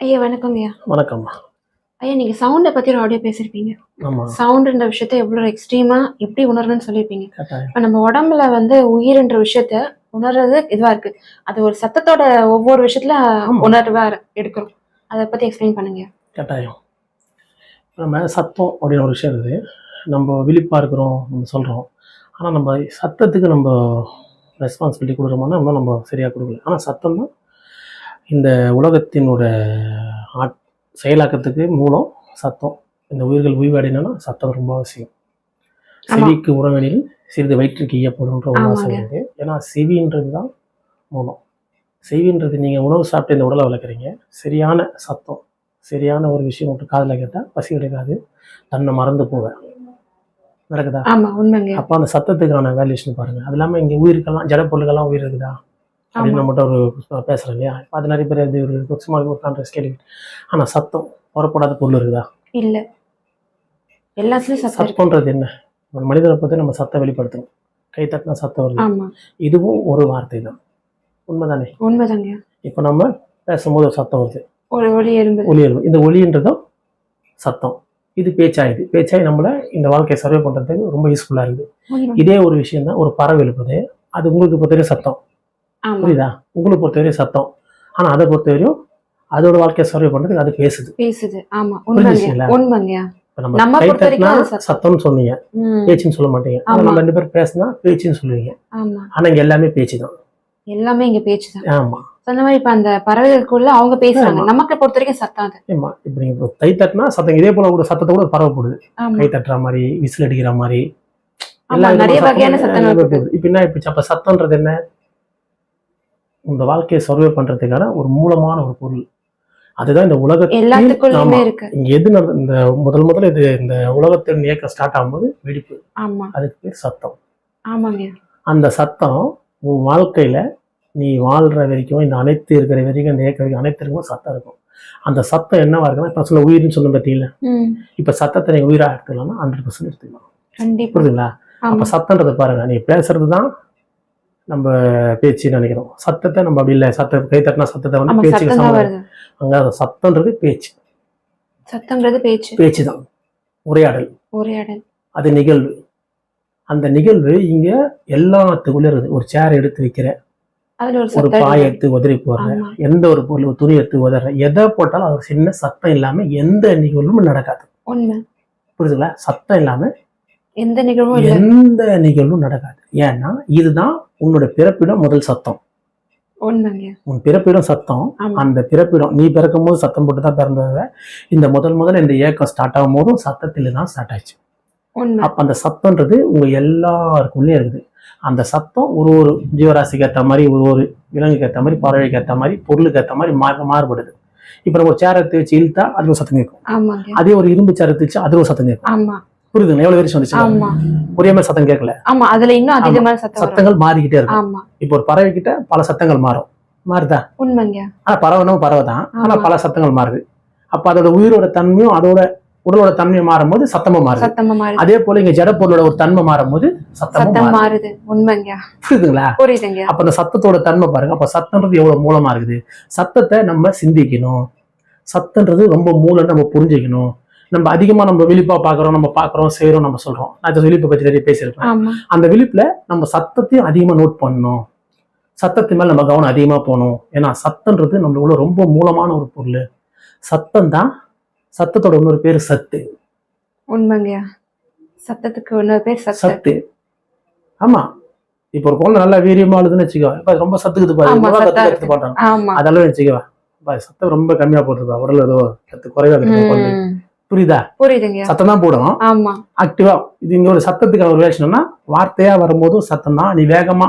ஐயா வணக்கங்கய்யா வணக்கம்மா ஐயா நீங்க சவுண்டை பத்தி ஒரு ஆடியோ பேசியிருப்பீங்க சவுண்டுன்ற விஷயத்த எவ்வளவு எக்ஸ்ட்ரீமா எப்படி உணரணும்னு சொல்லியிருப்பீங்க இப்ப நம்ம உடம்புல வந்து உயிர்ன்ற விஷயத்த உணர்றது இதுவா இருக்கு. அது ஒரு சத்தத்தோட ஒவ்வொரு விஷயத்துல. உணர்வா எடுக்கிறோம். அதை பத்தி எக்ஸ்பிளைன் பண்ணுங்க. கட்டாயம். நம்ம சத்தம் அப்படின்னு ஒரு விஷயம் இருக்குது நம்ம விழிப்பாக இருக்கிறோம் நம்ம சொல்கிறோம் ஆனால் நம்ம சத்தத்துக்கு நம்ம ரெஸ்பான்சிபிலிட்டி கொடுக்குறோம்னா இன்னும் நம்ம சரியாக கொடுக்கல. ஆனால் சத்தம் தான் இந்த உலகத்தின் ஒரு ஆட் செயலாக்கத்துக்கு மூலம் சத்தம் இந்த உயிர்கள் உயிர்வடையணும்னா சத்தம் ரொம்ப அவசியம். செவிக்கு உறவெனில் சிறிது வயிற்றுக்கு ஈயப்படுன்ற ஒரு ஆமாங்க. இருக்குது ஏன்னா செவின்றது தான் மூலம். செவின்றது நீங்கள் உணவு சாப்பிட்டு இந்த உடலை வளர்க்குறீங்க. சரியான சத்தம் சரியான ஒரு விஷயம் மட்டும் காதில் கேட்டால் பசி எடுக்காது. தன்னை மறந்து போவேன் நடக்குதா? ஆமா உண்மைங்க. அப்போ அந்த சத்தத்துக்கான வேல்யூஷன் பாருங்க. அது இல்லாமல் இங்கே உயிருக்கெல்லாம் ஜட பொருளுக்கெல்லாம் உயிர் இருக்குதா அப்படின்னு நம்மகிட்ட ஒரு பேசுகிறோம் இல்லையா? இப்போ அது நிறைய பேர் அது ஒரு கொச்சமாக கான்ட்ரஸ் கேள்வி ஆனால் சத்தம் புறப்படாத பொருள் இருக்குதா? இல்ல. எல்லாத்துலயும் சத்தம்ன்றது என்ன? ஒரு மனிதனை பற்றி நம்ம சத்தம் வெளிப்படுத்தணும். கை தட்டினா சத்தம் வருது. இதுவும் ஒரு வார்த்தை தான். உண்மைதானே? உண்மைதாங்க. இப்போ நம்ம பேசும்போது ஒரு சத்தம் வருது. ஒளி எறும்பு ஒலி எழும் இந்த ஒலின்றதும் சத்தம். இது பேச்சாயுது. பேச்சாய் நம்மளை இந்த வாழ்க்கையை சர்வே பண்ணுறதுக்கு ரொம்ப யூஸ்ஃபுல்லாக இருக்குது. இதே ஒரு விஷயம் தான் ஒரு பறவை எழுப்புது. அது உங்களுக்கு பொறுத்தவரையும் சத்தம். புரியுதா? உங்களுக்கு பொறுத்தவரையும் சத்தம். ஆனால் அதை பொறுத்தவரையும் அதோட வாழ்க்கையை சர்வே பண்ணுறதுக்கு அது பேசுது. ஆமா. உண்மைங்க. நம்ம. சத்தம்னு சொன்னீங்க. பேச்சுன்னு சொல்ல மாட்டீங்க. ஆனா ஆமா. நம்ம ரெண்டு பேரும் பேசுனா பேச்சுன்னு சொல்லுவீங்க. ஆமா. ஆனால் இங்கே எல்லாமே பேச்சு தான். எல்லாமே இங்க பேச்சுதான் ஆமாம் சொன்ன மாதிரி இப்ப அந்த பறவைகளுக்குள்ள அவங்க பேசுறாங்க. ஆமா. நமக்கு பொறுத்த வரைக்கும் சத்தம் அது. ஆமா இப்போ நீங்கள் கை தட்டினா சத்தம் இதே போல கூட சத்தத்தை கூட பறவை போடுது ஆமா. கை தட்டுற மாதிரி விசில் அடிக்கிற மாதிரி. ஆமா, நிறைய வகையான சத்தம். இப்ப என்ன இப்ப சத்தம்ன்றது என்ன? இந்த வாழ்க்கையை சர்வே பண்றதுக்கான ஒரு மூலமான ஒரு பொருள். அதுதான் இந்த உலகத்தில் எது இந்த முதல் முதல்ல இது இந்த உலகத்தின் இயக்கம் ஸ்டார்ட் ஆகும்போது வெடிப்பு. அதுக்கு பேர் சத்தம். அந்த சத்தம் உன் வாழ்க்கையில நீ வாழ்ற வரைக்கும் இந்த அனைத்து இருக்கிற வரைக்கும் இந்த இயக்க வரைக்கும் அனைத்து இருக்கும் சத்தம் இருக்கும். அந்த சத்தம் என்னவா இருக்குன்னா இப்ப சொல்ல உயிர்னு சொன்ன பார்த்தீங்களா இப்ப சத்தத்தை நீங்க உயிரா எடுத்துக்கலாம்னா ஹண்ட்ரட் பர்சன்ட் எடுத்துக்கலாம். புரியுதுங்களா? அப்ப சத்தன்றதை பாருங்க நீ பேசுறது தான் நம்ம பேச்சுன்னு நினைக்கிறோம். சத்தத்தை நம்ம அப்படி இல்லை. சத்த கை தட்டினா சத்தத்தை வந்து சத்தம் வருது. அங்க சத்தம்ன்றது பேச்சு. சத்தம்ன்றது பேச்சு. பேச்சு தான். உரையாடல். உரையாடல். அது நிகழ்வு. அந்த நிகழ்வு இங்க எல்லாத்துக்குள்ள இருக்குது. ஒரு சேர் எடுத்து வைக்கிற ஒரு சத்தம் பாய். எடுத்து உதறி போடுற எந்த ஒரு பொருள் துணி எடுத்து உதற எதை போட்டாலும் அது சின்ன சத்தம் இல்லாம எந்த நிகழ்வும் நடக்காது. புரியுதுங்களா சத்தம் இல்லாம எந்த நிகழ்வும் எந்த நிகழ்வும் நடக்காது. ஏன்னா இதுதான் உன்னோட பிறப்பிடம் முதல் சத்தம். உன் பிறப்பிடம் சத்தம். அந்த பிறப்பிடம் நீ பிறக்கும் போது சத்தம் போட்டு தான் பிறந்தத இந்த முதல் முதல்ல இந்த இயக்கம் ஸ்டார்ட் ஆகும் போதும் சத்தத்தில் தான் ஸ்டார்ட் ஆச்சு அப்ப அந்த சத்தம்ன்றது உங்க எல்லாருக்குள்ளேயும் இருக்குது. அந்த சத்தம் ஒரு ஒரு ஜீவராசிக்கு ஏற்ற மாதிரி ஒரு ஒரு விலங்குக்கு ஏற்ற மாதிரி பறவைக்கு ஏற்ற மாதிரி பொருளுக்கு ஏற்ற மாதிரி மா மாறுபடுது. இப்போ நம்ம ஒரு சேர் எடுத்து வச்சு இழுத்தா அது ஒரு சத்தம் கேட்கும். அதே ஒரு இரும்பு சேர் எடுத்து வச்சு அது ஒரு சத்தம் கேட்கும். புரியுதுங்க எவ்வளவு பேர் வந்துச்சு ஒரே மாதிரி சத்தம் கேட்கல. ஆமா அதுல இன்னும் அதிகமான சத்தம் சத்தங்கள் மாறிக்கிட்டே இருக்கும். இப்போ ஒரு பறவை கிட்ட பல சத்தங்கள் மாறும். மாறுதா? உண்மைங்க. ஆனா பறவைனும் பறவை தான் ஆனா. பல சத்தங்கள் மாறுது. அப்ப அதோட உயிரோட தன்மையும் அதோட உடலோட தன்மையும் மாறும்போது சத்தமும் மாறுது. அதே போல இங்க ஜட பொருளோட ஒரு தன்மை மாறும்போது சத்தமும் சத்தம் மாறுது. மாறுது. உண்மைங்க. புரியுதுங்களா? புரியுதுங்க. அப்ப அந்த சத்தத்தோட தன்மை பாருங்க. அப்ப சத்தம்ன்றது எவ்வளவு மூலமா இருக்குது? சத்தத்தை நம்ம சிந்திக்கணும். சத்தன்றது ரொம்ப மூலம் நம்ம புரிஞ்சுக்கணும். நம்ம அதிகமா நம்ம விழிப்பா பாக்குறோம் நம்ம பாக்குறோம் செய்றோம் நம்ம சொல்றோம். நான் இந்த விழிப்பை பத்தி நிறைய பேசியிருப்பேன். ஆமா. அந்த விழிப்புல நம்ம சத்தத்தையும் அதிகமா நோட் பண்ணணும். சத்தத்து மேல நம்ம கவனம் அதிகமா போகணும். ஏன்னா சத்தன்றது நம்மளுக்குள்ள ரொம்ப மூலமான ஒரு பொருள். சத்தம் தான் சத்தத்தோட இன்னொரு பேர் சத்து. உண்மைங்க. சத்தத்துக்கு இன்னொரு பேர் சத்து. சத்து. ஆமா. இப்போ ஒரு குழந்தை நல்லா வீரியமா அழுதுன்னு வச்சுக்கோ ரொம்ப சத்துக்குது பாரு ஆமா அதெல்லாம் வச்சுக்கோ. பா, சத்தம் ரொம்ப கம்மியா போட்டுருப்பா. உடல் ஏதோ சத்து குறைவா இருக்கு. புரியுதா? புரியுதுங்க. சத்தம் தான் போடும் ஆமா. ஆக்டிவா இது இங்க ஒரு சத்தத்துக்கு ஒரு வேஷம்னா வார்த்தையா வரும்போதும் சத்தம் தான். நீ வேகமா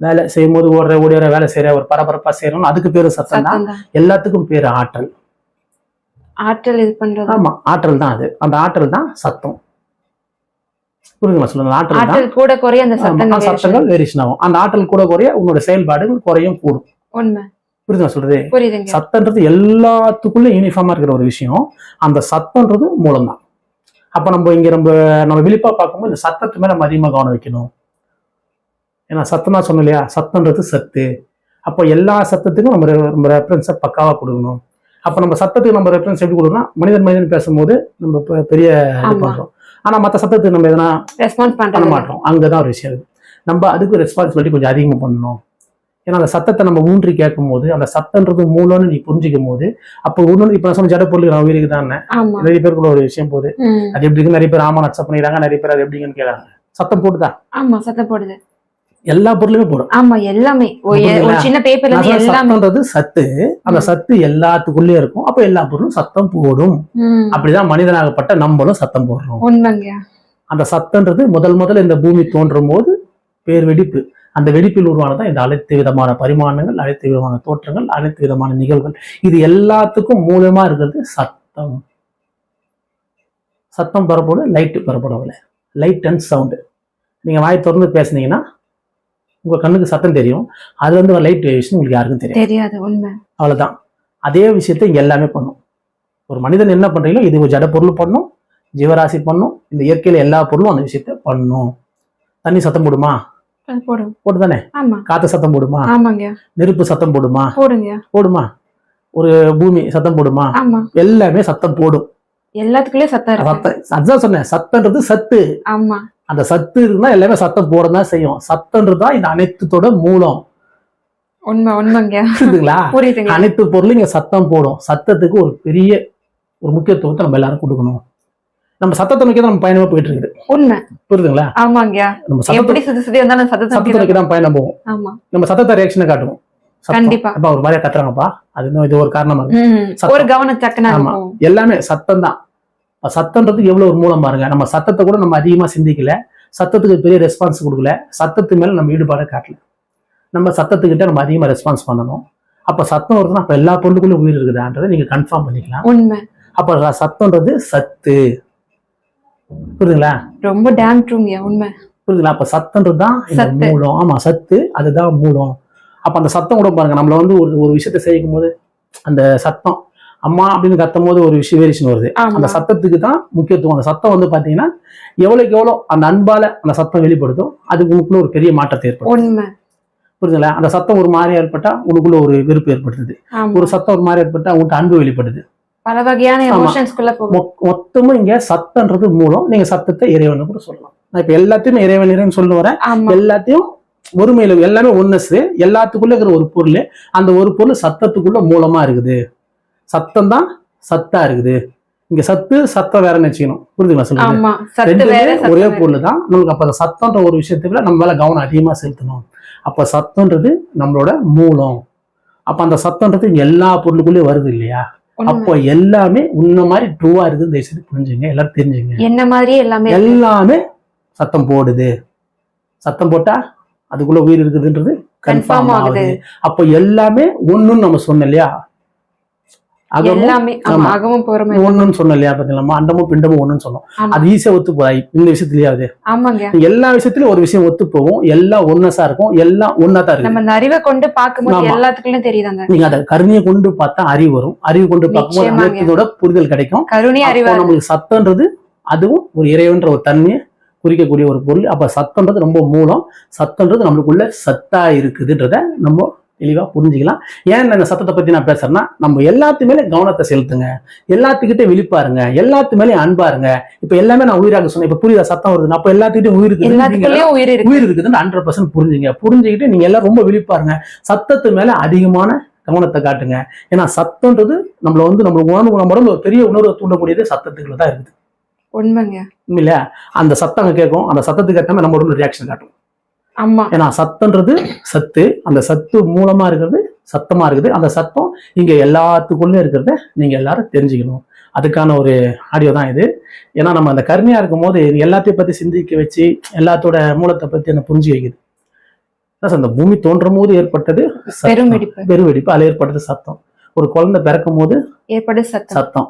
வேலை செய்யும் போது ஓடுற ஓடிற வேலை செய்யற ஒரு பரபரப்பா செய்யறோம் அதுக்கு பேரு சத்தம் தான். எல்லாத்துக்கும் பேரு ஆற்றல். ஆற்றல் இது பண்றது? ஆமா ஆற்றல் தான் அது. அந்த ஆற்றல் தான் சத்தம். புரியுதுங்களா? சொல்லுங்க ஆற்றல் தான். கூட குறைய அந்த சத்தங்கள் வேரியேஷன் ஆகும். அந்த ஆற்றல் கூட குறைய உன்னோட செயல்பாடுகள் குறையும் கூடும். உண்மை. புரியுதுங்களா சொல்றது? புரியுதுங்க. சத்தன்றது எல்லாத்துக்குள்ள யூனிஃபார்மா இருக்கிற ஒரு விஷயம். அந்த சத்தன்றது மூலம் தான் அப்ப நம்ம இங்க நம்ம நம்ம விழிப்பா பார்க்கும்போது இந்த சத்தத்து மேல நம்ம அதிகமா கவனம் வைக்கணும். ஏன்னா சத்தம் தான் சொன்னோம் இல்லையா? சத்தன்றது சத்து. அப்போ எல்லா சத்தத்துக்கும் நம்ம நம்ம ரெஃபரன்ஸை பக்காவா கொடுக்கணும். அப்ப நம்ம சத்தத்துக்கு நம்ம ரெஃபரன்ஸ் எப்படி கொடுக்கணும் மனிதன் மனிதன் பேசும்போது நம்ம பெ- பெரிய இது ஆமா. பண்றோம். ஆனா மத்த சத்தத்துக்கு நம்ம எதனா ரெஸ்பான்ஸ் பண்ண மாட்டோம். அங்கதான் ஒரு விஷயம் நம்ம அதுக்கு ரெஸ்பான்சிபிலிட்டி கொஞ்சம் அதிகமா பண்ணணும். ஏன்னா அந்த சத்தத்தை நம்ம ஊன்றி கேட்கும் போது அந்த சத்தன்றது மூலம்னு நீ புரிஞ்சுக்கும் போது அப்போ ஒண்ணு இப்ப நான் சொன்ன ஜட பொருள் நான் உயிருக்கு தானே? நிறைய பேருக்குள்ள ஒரு விஷயம் போகுது. அது எப்படிங்க நிறைய பேர் ஆமா அக்செப்ட் பண்ணிடுறாங்க நிறைய பேர் அது எப்படிங்கன்னு கேட்கறாங்க சத்தம் போட்டுதான் ஆமா சத்தம் போடுது. எல்லா பொருளுமே போடும். ஆமா எல்லாமே? சின்ன பேப்பர்ல சத்தம்ன்றது சத்து. அந்த. சத்து எல்லாத்துக்குள்ளேயும் இருக்கும். அப்ப எல்லா பொருளும் சத்தம் போடும். அப்படிதான் மனிதனாகப்பட்ட நம்மளும் சத்தம் போடுறோம். அந்த சத்தம்ன்றது முதல் முதல்ல இந்த பூமி தோன்றும் போது பேர் வெடிப்பு. அந்த வெடிப்பில் உருவானதான் இந்த அனைத்து விதமான பரிமாணங்கள் அனைத்து விதமான தோற்றங்கள் அனைத்து விதமான நிகழ்வுகள். இது எல்லாத்துக்கும் மூலமா இருக்கிறது சத்தம். சத்தம் பெறப்போது லைட்டு பெறப்படவில்லை. லைட் அண்ட் சவுண்டு நீங்க வாய் திறந்து பேசுனீங்கன்னா உங்க கண்ணுக்கு சத்தம் தெரியும். அதுல இருந்து லைட் வேவ்ஸ் உங்களுக்கு யாருக்கும் தெரியும் தெரியாது உண்மை. அவ்வளவுதான். அதே விஷயத்தை இங்க எல்லாமே பண்ணும். ஒரு மனிதன் என்ன பண்றீங்களோ இது ஒரு ஜட பொருள் பண்ணும். ஜீவராசி பண்ணும். இந்த இயற்கையில எல்லா பொருளும் அந்த விஷயத்த பண்ணும். தண்ணி சத்தம் போடுமா? அது போடும் போடுதானே? காத்து சத்தம் போடுமா? ஆமாங்க. நெருப்பு சத்தம் போடுமா? போடுங்க. போடுமா? ஒரு பூமி சத்தம் போடுமா? எல்லாமே சத்தம் போடும். எல்லாத்துக்குள்ளயும் சத்தம் சத்தம் அதுதான் சொன்னேன் சத்தன்றது சத்து. ஆமா. அந்த சத்து இருந்தா எல்லாமே சத்தம் போட தான் செய்யும். சத்தன்றது தான் இந்த அனைத்துத்தோட மூலம். உண்மை உண்மைங்க. புரியுதுங்களா? அனைத்து பொருளும் இங்க சத்தம் போடும். சத்தத்துக்கு ஒரு பெரிய ஒரு முக்கியத்துவத்தை நம்ம எல்லாரும் கொடுக்கணும். நம்ம சத்தத்தை நோக்கி தான் நம்ம பயணமா போயிட்டு இருக்குது உண்மை. புரியுதுங்களா? ஆமாங்க நம்ம சத்தத்தை சுத்தி சுத்தி வந்தாலும் சத்தத்தை சத்தத்தை நோக்கி தான் பயணம் போவோம். ஆமா. நம்ம சத்தத்தை ரியாக்ஷனை காட்டுவோம். கண்டிப்பா. அப்பா ஒரு மாதிரியா கத்துறாங்கப்பா. அது இன்னும் இது ஒரு காரணமா இருக்கு. ஒரு கவனம் சக்கனா ஆமா. எல்லாமே சத்தம் தான் சத்தம்ன்றது எவ்வளவு ஒரு மூலம் பாருங்க நம்ம சத்தத்தை கூட நம்ம அதிகமா சிந்திக்கல. சத்தத்துக்கு பெரிய ரெஸ்பான்ஸ் கொடுக்கல. சத்தத்து மேல நம்ம ஈடுபாடை காட்டல. நம்ம சத்தத்துக்கிட்ட நம்ம அதிகமா ரெஸ்பான்ஸ் பண்ணணும். அப்ப சத்தம் வருதுன்னா அப்ப எல்லா பொருளுக்குள்ள உயிர் இருக்குதான்றதை நீங்க கன்ஃபார்ம் பண்ணிக்கலாம். உண்மை. அப்ப சத்தம்ன்றது சத்து. புரியுதுங்களா? ரொம்ப டேம் ட்ரூங்க உண்மை. புரியுதுங்களா? அப்ப சத்தம்ன்றது தான். மூலம். ஆமா சத்து அதுதான் மூலம். அப்ப அந்த சத்தம் கூட பாருங்க நம்மள வந்து ஒரு ஒரு விஷயத்தை செய்யும் போது அந்த சத்தம் அம்மா அப்படின்னு கத்தும் போது ஒரு விஷயம் வேரியேஷன் வருது. அந்த சத்தத்துக்கு தான் முக்கியத்துவம். அந்த சத்தம் வந்து பாத்தீங்கன்னா எவ்வளவுக்கு எவ்வளோ அந்த அன்பால அந்த சத்தம் வெளிப்படுத்தும் அதுக்கு உனக்குள்ள ஒரு பெரிய மாற்றத்தை ஏற்படும் புரியுதுங்களா? அந்த சத்தம் ஒரு மாதிரி ஏற்பட்டா உனக்குள்ள ஒரு வெறுப்பு ஏற்படுத்துது. ஒரு சத்தம் ஒரு மாதிரி ஏற்பட்டா உனக்கு அன்பு வெளிப்படுது. பல வகையான. எமோஷன்ஸ்குள்ள மொத்தமும் இங்க சத்தன்றது மூலம் நீங்க சத்தத்தை இறைவன் கூட சொல்லலாம். நான் இப்ப எல்லாத்தையுமே இறைவன் இறைவன் சொல்ல வரேன். எல்லாத்தையும் ஒருமையில எல்லாமே ஒன்னஸ் எல்லாத்துக்குள்ள இருக்கிற ஒரு பொருள் அந்த ஒரு பொருள் சத்தத்துக்குள்ள மூலமா இருக்குது. சத்தம் தான் சத்தா இருக்குது. இங்க சத்து சத்தம் வேறன்னு வச்சுக்கணும். புரியுதுங்களா சொல்லுங்க ரெண்டுமே வேற ஒரே வேற. பொருள் தான் நமக்கு அப்ப சத்தம்ன்ற ஒரு விஷயத்துல நம்ம மேல கவனம் அதிகமா செலுத்தணும். அப்ப சத்தம்ன்றது நம்மளோட மூலம். அப்ப அந்த சத்தம்ன்றது எல்லா பொருளுக்குள்ளேயும் வருது இல்லையா. அப்போ எல்லாமே உன்ன மாதிரி ட்ரூவா இருக்குது. தயவுசெய்து புரிஞ்சுங்க. எல்லாரும் தெரிஞ்சுங்க. என்ன மாதிரியே எல்லாமே. எல்லாமே சத்தம் போடுது. சத்தம் போட்டா அதுக்குள்ள உயிர் இருக்குதுன்றது கன்ஃபார்ம் ஆகுது. அப்போ எல்லாமே ஒண்ணுன்னு நம்ம சொன்னோம் இல்லையா? எல்லாமே போறமே ஒண்ணுன்னு சொன்னோம் இல்லையா பாத்தீங்களா? அண்டமும் பிண்டமும் ஒண்ணுன்னு சொன்னோம். அது ஈஸியா ஒத்து போதாய் இந்த விஷயத்துலயாவது ஆமாங்க. எல்லா விஷயத்துலயும் ஒரு விஷயம் ஒத்து போகும். எல்லாம் ஒன்னஸா இருக்கும். எல்லாம் ஒன்னா தான் நம்ம இருக்கு இந்த அறிவை கொண்டு பார்க்கும்போது தெரியுதாங்க? நீங்க அதை கருணையை கொண்டு பார்த்தா அறிவு வரும். அறிவு கொண்டு பார்க்கும்போது. அனைத்தோட புரிதல் கிடைக்கும். கருணை அறிவா நம்மளுக்கு சத்தம்ன்றது அதுவும் ஒரு இறைவன்ற ஒரு தன்மையை குறிக்கக்கூடிய ஒரு பொருள். அப்ப சத்தம்ன்றது ரொம்ப மூலம் சத்தம்ன்றது நம்மளுக்குள்ள சத்தா இருக்குதுன்றத நம்ம தெளிவா புரிஞ்சுக்கலாம். ஏன் இந்த சத்தத்தை பத்தி நான் பேசுறேன்னா நம்ம எல்லாத்து மேலே கவனத்தை செலுத்துங்க. எல்லாத்துக்கிட்டே விழிப்பாருங்க. எல்லாத்து மேலே அன்பாருங்க. இப்ப எல்லாமே நான் உயிராக சொன்னேன். இப்ப புரியுதா சத்தம் வருது அப்ப எல்லாத்துக்கிட்டையும் உயிர் இருக்குது உயிர் இருக்கு. உயிர் இருக்குதுன்னு ஹண்ட்ரட் பர்சன்ட் புரிஞ்சுங்க. புரிஞ்சுக்கிட்டு நீங்க எல்லாம் ரொம்ப விழிப்பாருங்க. சத்தத்து மேல அதிகமான கவனத்தை காட்டுங்க. ஏன்னா சத்தம்ன்றது நம்மள வந்து நம்ம உணர்வு நம்ம உடம்புல ஒரு பெரிய உணர்வை தூண்டக்கூடியது சத்தத்துக்குள்ள தான் இருக்குது. உண்மைங்க. இல்லையா அந்த சத்தம் கேட்கும். அந்த சத்தத்துக்கு ஏற்ற மாதிரி நம்ம உடம்புல ரியாக்ஷன் காட்டும். ஆமா. ஏன்னா சத்தம்ன்றது சத்து. அந்த சத்து மூலமா இருக்கிறது சத்தமா இருக்குது. அந்த சத்தம் இங்க எல்லாத்துக்குள்ளே இருக்கிறத நீங்க எல்லாரும் தெரிஞ்சுக்கணும். அதுக்கான ஒரு ஆடியோ தான் இது. ஏன்னா நம்ம அந்த கருணையா இருக்கும் போது எல்லாத்தையும் பத்தி சிந்திக்க வச்சு எல்லாத்தோட மூலத்தை பத்தி என்ன புரிஞ்சு வைக்குது. அந்த பூமி தோன்றும் போது ஏற்பட்டது சத்தம். பெரும் வெடிப்பு பெருவெடிப்பு அதுல ஏற்பட்டது சத்தம். ஒரு குழந்தை பிறக்கும் போது ஏற்படு சத்தம்.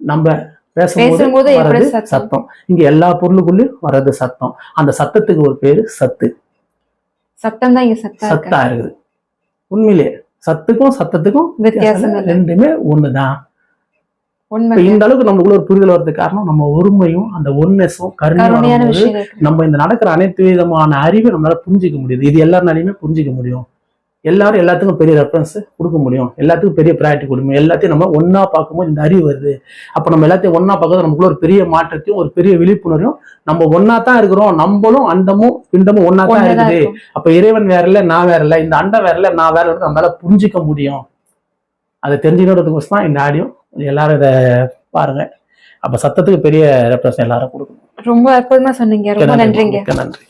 நம்ம பேசும்போது வர்றது. சத்தம். இங்க எல்லா பொருளுக்குள்ளயும் வர்றது சத்தம். அந்த சத்தத்துக்கு ஒரு பேரு சத்து. சத்தம் தான் இங்க சத்தா சத்தா இருக்குது. உண்மையிலே சத்துக்கும் சத்தத்துக்கும் வித்தியாசம் ரெண்டுமே ஒண்ணுதான். இந்த அளவுக்கு நம்மளுக்குள்ள ஒரு புரிதல் வர்றதுக்கு காரணம் நம்ம ஒருமையும் அந்த ஒன்னஸும் கருணையான நம்ம இந்த நடக்கிற அனைத்து விதமான அறிவை நம்மளால புரிஞ்சிக்க முடியுது. இது எல்லாருனாலையுமே புரிஞ்சிக்க முடியும். எல்லாரும் எல்லாத்துக்கும் பெரிய ரெஃபரன்ஸ் கொடுக்க முடியும். எல்லாத்துக்கும் பெரிய ப்ரையாரிட்டி கொடுக்கணும் எல்லாத்தையும் நம்ம ஒண்ணா பார்க்கும்போது இந்த அறிவு வருது. அப்போ நம்ம எல்லாத்தையும் ஒண்ணா பார்க்கறது நமக்குள்ள ஒரு பெரிய மாற்றத்தையும் ஒரு பெரிய விழிப்புணர்வையும் நம்ம ஒண்ணா தான் இருக்கிறோம். நம்மளும் அண்டமும் பிண்டமும் ஒண்ணா தான் இருக்குது. அப்ப இறைவன் வேற இல்ல நான் வேற இல்ல இந்த அண்டம் வேற இல்ல நான் வேற இல்ல நம்மளால புரிஞ்சிக்க முடியும். அதை தெரிஞ்சுக்கிறதுக்கு தான் இந்த ஆடியோ எல்லாரும் இதை பாருங்க. அப்ப சத்தத்துக்கு பெரிய ரெப்ரசன் எல்லாரும் கொடுக்கணும். ரொம்ப அற்புதமா சொன்னீங்க. ரொம்ப. நன்றிங்க. நன்றி.